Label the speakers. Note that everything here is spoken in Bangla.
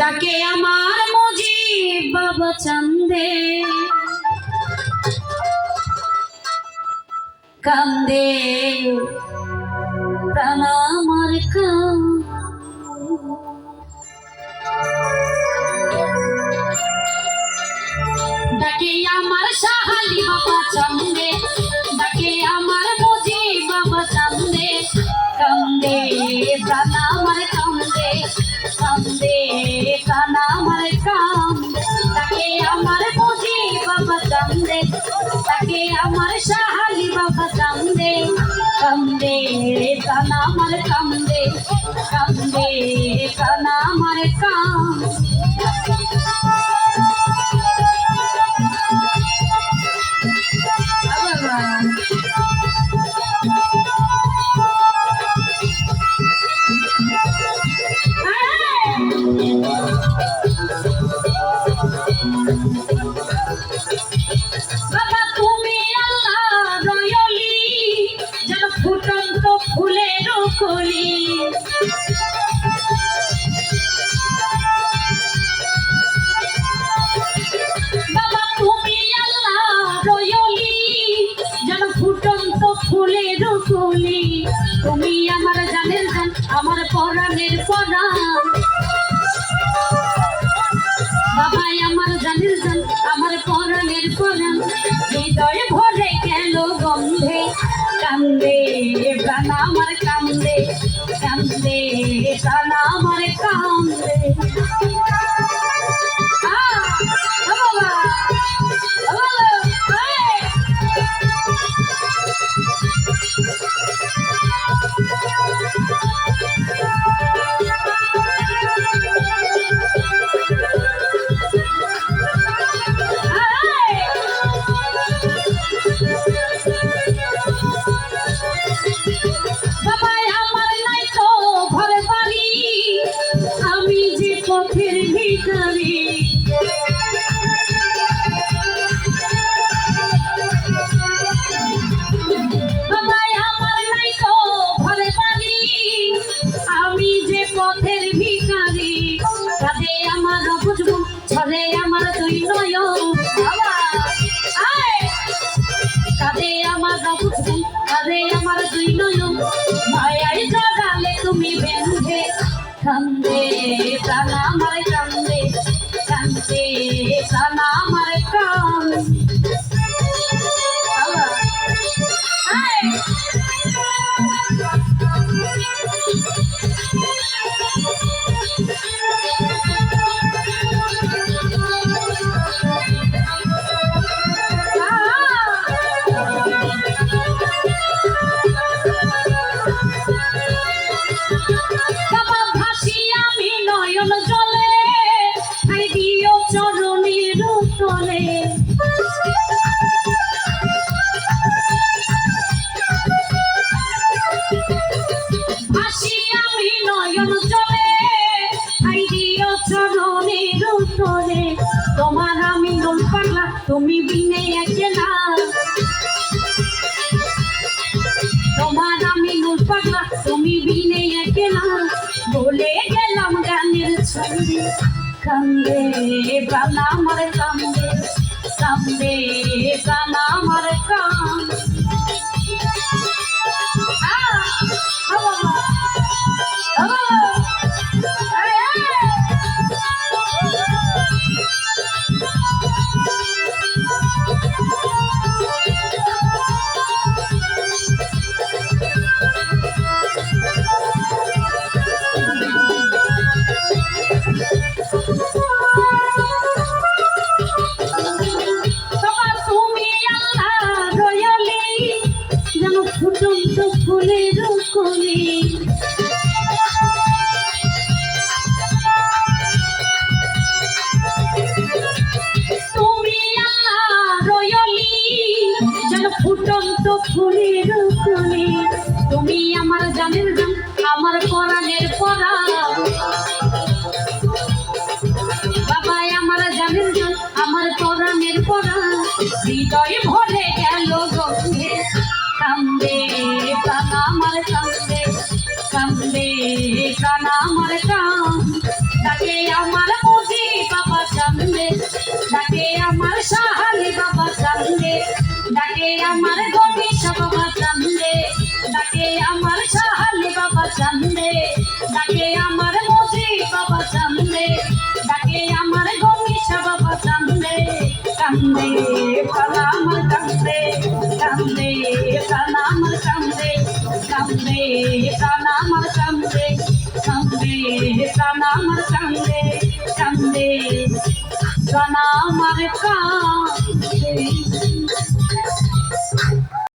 Speaker 1: ডাকে আমার মুজিব বাবা চান্দে। কান্দে প্রাণ ডাকে আমার সাহালি বাবা চান্দে কান্দে প্রাণ আমার কান্দে কান্দে প্রাণ আমার কাম বাবা তুমি আমার জানের জান আমার পরাণের পরাণ বাবাই আমার জানির জান আমার পরাণের পরাণ হৃদয় পথের ভিখারি। কাঁদে আমার বুঝব ছলে আমার দুই নয়ন কাঁদে আমার বুঝব কাঁদে আমার দুই নয়ন তুমি বিনে একলা। তোমার আমি নুর পাগলা তুমি বিনে একলা। বলে গেলাম গানের ছন্দে, কান্দে, প্রাণ আমার কান্দে কান্দে, প্রাণ আমার কান ফুলের কোলে তুমি আমার জানের জান আমার পরাণের পরা। বাবা আমার জানের আমার পরাণের পরা। হৃদয় ভরে গেল গন্ধে কান্দে আমার কান্দে কান্দে প্রাণ আমার কান। তাকে আমার মুদি বাবা কান্দে তাকে আমার বাবা কান্দে। ডাকে আমার গভীর বাবা চান্দে ডাকে আমার সাহালি বাবা চান্দে ডাকে আমার মজি বাবা চান্দে ডাকে আমার গমিষা বাবা চান্দে কান্দে পালা আমার কান্দে কান্দে কানা আমার কান্দে কান্দে কানা আমার কান্দে কান্দে কানা আমার কান্দে কান্দে কানা আমার কান